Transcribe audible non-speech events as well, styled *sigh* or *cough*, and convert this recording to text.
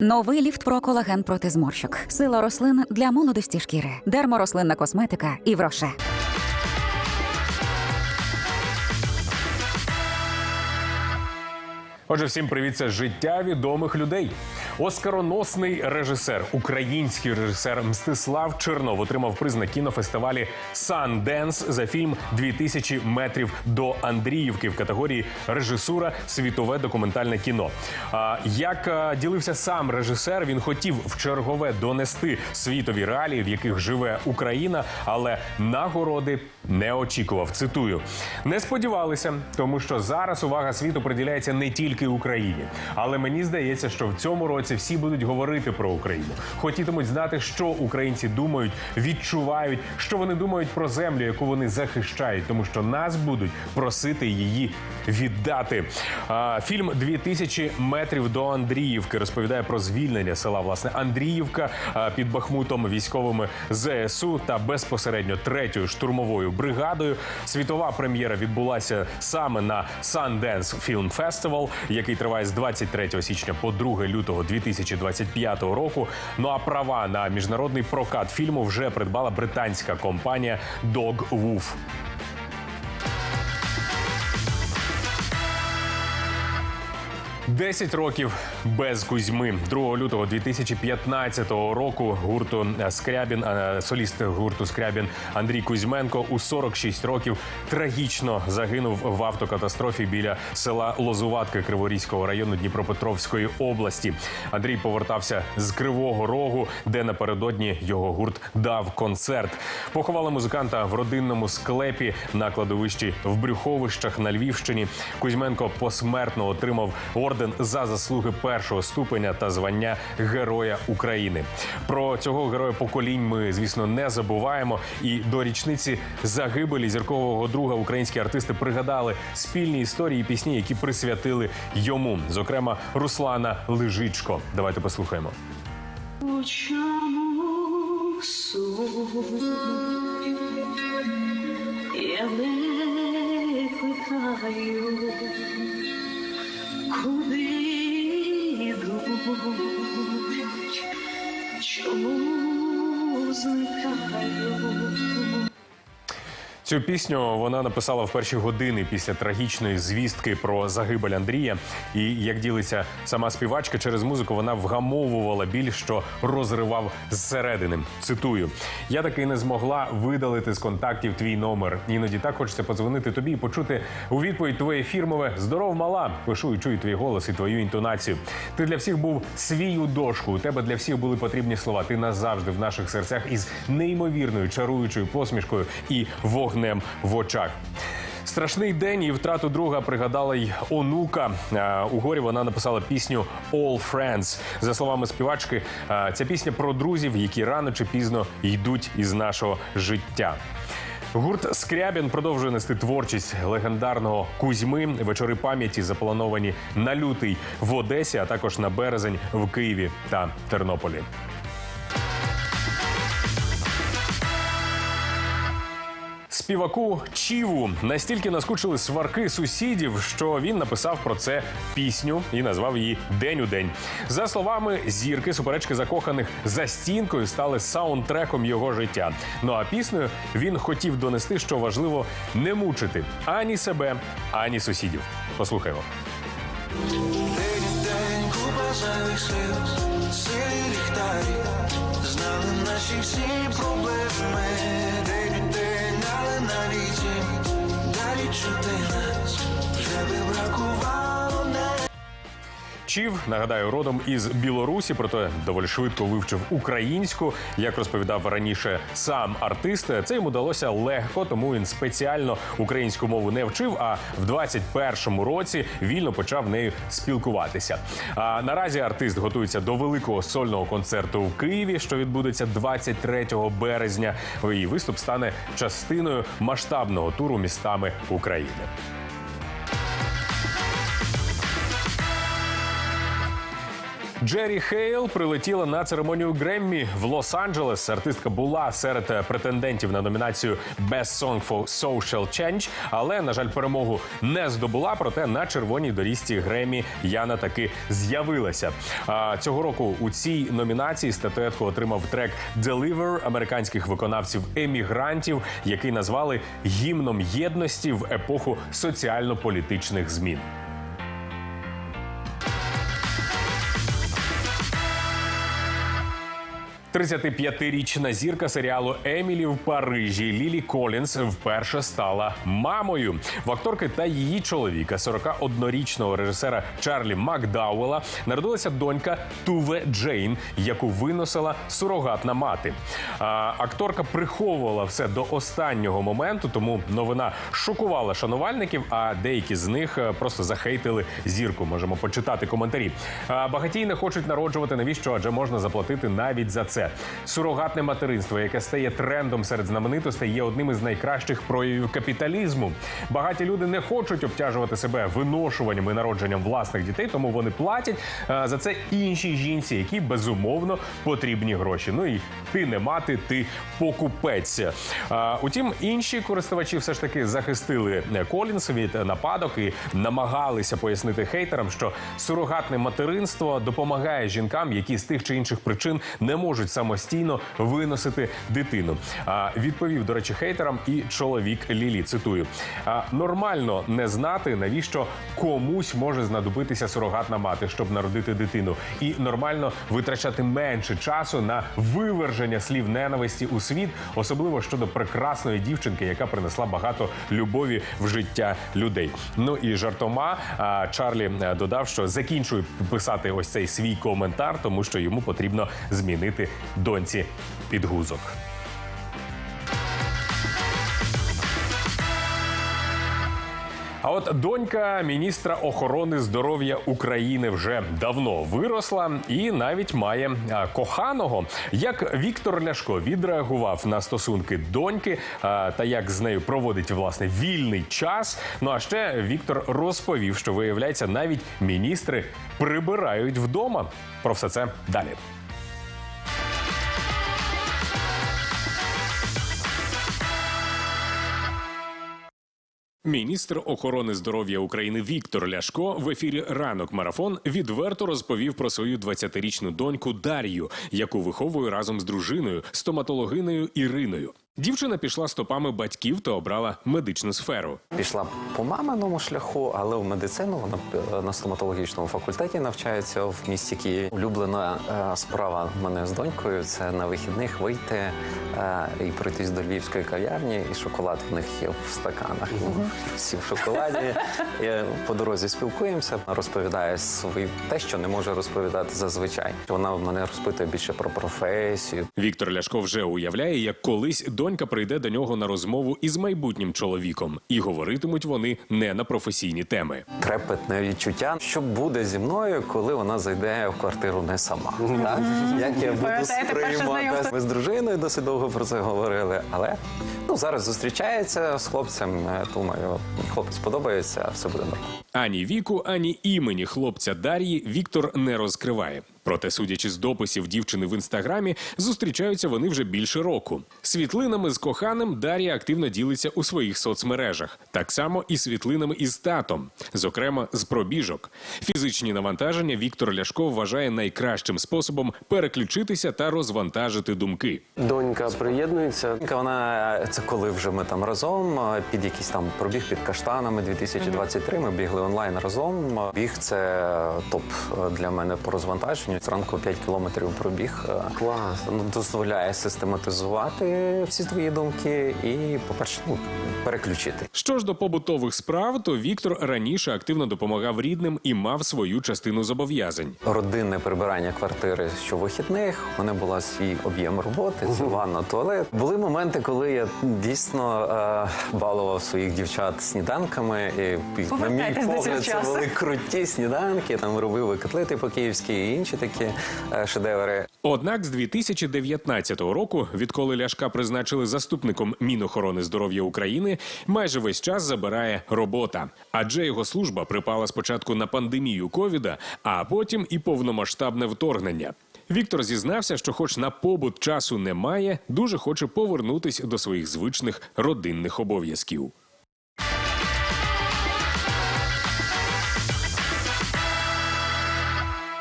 Новий ліфт про колаген проти зморщок. Сила рослин для молодості шкіри. Дерморослинна косметика і вроше. Отже, всім привіт, це життя відомих людей. Оскароносний режисер, український режисер Мстислав Чернов отримав приз на кінофестивалі Sundance за фільм «2000 метрів до Андріївки в категорії режисура світове документальне кіно. А як ділився сам режисер, він хотів в чергове донести світові реалії, в яких живе Україна, але нагороди не очікував. Цитую: не сподівалися, тому що зараз увага світу приділяється не тільки Україні, але мені здається, що в цьому році всі будуть говорити про Україну, хотітимуть знати, що українці думають, відчувають, що вони думають про землю, яку вони захищають, тому що нас будуть просити її віддати. Фільм «2000 метрів до Андріївки розповідає про звільнення села власне Андріївка під Бахмутом військовими ЗСУ та безпосередньо третьою штурмовою бригадою. Світова прем'єра відбулася саме на Sundance Film Festival, який триває з 23 січня по 2 лютого 2025 року. Ну а права на міжнародний прокат фільму вже придбала британська компанія Dog Woof. 10 років без Кузьми 2 лютого 2015 року. Гурту Скрябін, е, соліст гурту Скрябін Андрій Кузьменко у 46 років трагічно загинув в автокатастрофі біля села Лозуватки Криворізького району Дніпропетровської області. Андрій повертався з Кривого Рогу, де напередодні його гурт дав концерт. Поховали музиканта в родинному склепі на кладовищі в Брюховищах на Львівщині. Кузьменко посмертно отримав орден за заслуги першого ступеня та звання Героя України. Про цього героя поколінь ми, звісно, не забуваємо. І до річниці загибелі зіркового друга українські артисти пригадали спільні історії і пісні, які присвятили йому, зокрема Руслана Лежичко. Давайте послухаємо. Я не питаю, куди йдуть, чому зникають. Цю пісню вона написала в перші години після трагічної звістки про загибель Андрія. І як ділиться сама співачка, через музику вона вгамовувала біль, що розривав зсередини. Цитую: я таки не змогла видалити з контактів твій номер. Іноді так хочеться подзвонити тобі і почути у відповідь твоє фірмове Здоров, мала. Пишу і чую твій голос і твою інтонацію. Ти для всіх був свій у дошку. У тебе для всіх були потрібні слова. Ти назавжди в наших серцях із неймовірною чаруючою посмішкою і вогнем в очах. Страшний день і втрату друга пригадала й онука. Е, У горі вона написала пісню «All Friends». За словами співачки, е, ця пісня про друзів, які рано чи пізно йдуть із нашого життя. Гурт Скрябін продовжує нести творчість легендарного Кузьми. Вечори пам'яті заплановані на лютий в Одесі, а також на березень в Києві та Тернополі. Співаку Чіву настільки наскучили сварки сусідів, що він написав про це пісню і назвав її День у день. За словами зірки, суперечки закоханих за стінкою стали саундтреком його життя. Ну а піснею він хотів донести, що важливо не мучити ані себе, ані сусідів. Послухаймо. Знали наші всі проблеми. Далі чути нас вже не бракувало. Чів нагадаю родом із Білорусі, проте доволі швидко вивчив українську. Як розповідав раніше сам артист, це йому далося легко, тому він спеціально українську мову не вчив. А в 21-му році вільно почав нею спілкуватися. А наразі артист готується до великого сольного концерту в Києві, що відбудеться 23 березня. Її виступ стане частиною масштабного туру містами України. Джері Хейл прилетіла на церемонію Греммі в Лос-Анджелес. Артистка була серед е, претендентів на номінацію Best Song for Social Change, але на жаль, перемогу не здобула. Проте на червоній доріжці Греммі Яна таки з'явилася. Цього року у цій номінації статуетку отримав трек Deliver американських виконавців емігрантів, який назвали гімном єдності в епоху соціально-політичних змін. 35-річна зірка серіалу Емілі в Парижі Лілі Колінс вперше стала мамою. В акторки та її чоловіка, 41-річного режисера Чарлі Макдауела, народилася донька Туве Джейн, яку виносила сурогатна мати. А, акторка приховувала все до останнього моменту, тому новина шокувала шанувальників. А деякі з них е, просто захейтили зірку. Можемо почитати коментарі. А, багатії не хочуть народжувати. Навіщо? Адже можна заплатити навіть за це. Сурогатне материнство, яке стає трендом серед знаменитостей, є одним із найкращих проявів капіталізму. Багаті люди не хочуть обтяжувати себе виношуванням і народженням власних дітей, тому вони платять е, за це іншій жінці, які безумовно потрібні гроші. Ну і ти не мати, ти покупець. Е, Утім, інші користувачі все ж таки захистили е, Колінс від нападок і намагалися пояснити хейтерам, що сурогатне материнство допомагає жінкам, які з тих чи інших причин не можуть самостійно виносити дитину. А відповів, до речі, хейтерам і чоловік Лілі. Цитую: а, нормально не знати, навіщо комусь може знадобитися сурогатна мати, щоб народити дитину, і нормально витрачати менше часу на виверження слів ненависті у світ, особливо щодо прекрасної дівчинки, яка принесла багато любові в життя людей. Ну і жартома а, Чарлі додав, що закінчує писати ось цей свій коментар, тому що йому потрібно змінити доньці підгузок. А от донька міністра охорони здоров'я України вже давно виросла і навіть має коханого. Як Віктор Ляшко відреагував на стосунки доньки та як з нею проводить власне вільний час. Ну а ще Віктор розповів, що виявляється, навіть міністри прибирають вдома. Про все це далі. Міністр охорони здоров'я України Віктор Ляшко в ефірі Ранок Марафон відверто розповів про свою 20-річну доньку Дар'ю, яку виховує разом з дружиною, стоматологинею Іриною. Дівчина пішла стопами батьків та обрала медичну сферу. Пішла по маминому шляху, але в медицину вона е, на стоматологічному факультеті навчається в місті Києві. Улюблена е, справа в мене з донькою це на вихідних вийти е, і пройтись до львівської кав'ярні, і шоколад в них є в стаканах. Всі в шоколаді. І *laughs* по дорозі спілкуємося, розповідає свої те, що не може розповідати зазвичай. Вона в мене розпитує більше про професію, Віктор Ляшко вже уявляє, як колись донька прийде до нього на розмову із майбутнім чоловіком, і говоритимуть вони не на професійні теми. трепетне відчуття, що буде зі мною, коли вона зайде в квартиру не сама. Так? Як я буду сприймати. Ми з дружиною досить довго про це говорили, але ну зараз зустрічається з хлопцем. е, Думаю, хлопець подобається, все буде нормально. Ані віку, ані імені хлопця Дар'ї Віктор не розкриває. Проте, судячи з дописів дівчини в інстаграмі, зустрічаються вони вже більше року. Світлинами з коханим Дар'я активно ділиться у своїх соцмережах, так само і світлинами із татом, зокрема з пробіжок. Фізичні навантаження Віктор Ляшко вважає найкращим способом переключитися та розвантажити думки. Донька приєднується. Вона це коли вже ми там разом е, під якийсь там пробіг під каштанами 2023. Ми бігли онлайн разом. Біг це топ е, для мене по розвантаженню. Зранку 5 кілометрів пробіг. е, Клас. ну, дозволяє систематизувати всі твої думки і, по-перше, ну, переключити. Що ж до побутових справ, то Віктор раніше активно допомагав рідним і мав свою частину зобов'язань. Родинне прибирання квартири щовихідних. У мене була свій об'єм роботи, це ванна, туалет. Були моменти, коли я дійсно е, балував своїх дівчат сніданками і, і на мій погляд, це були круті сніданки. Там робили котлети по-київськи і інші такі е, шедеври. Однак з 2019 року, відколи Ляшка призначили заступником Мінохорони здоров'я України, майже весь час забирає робота. Адже його служба припала спочатку на пандемію ковіда, а потім і повномасштабне вторгнення. Віктор зізнався, що, хоч на побут часу немає, дуже хоче повернутись до своїх звичних родинних обов'язків.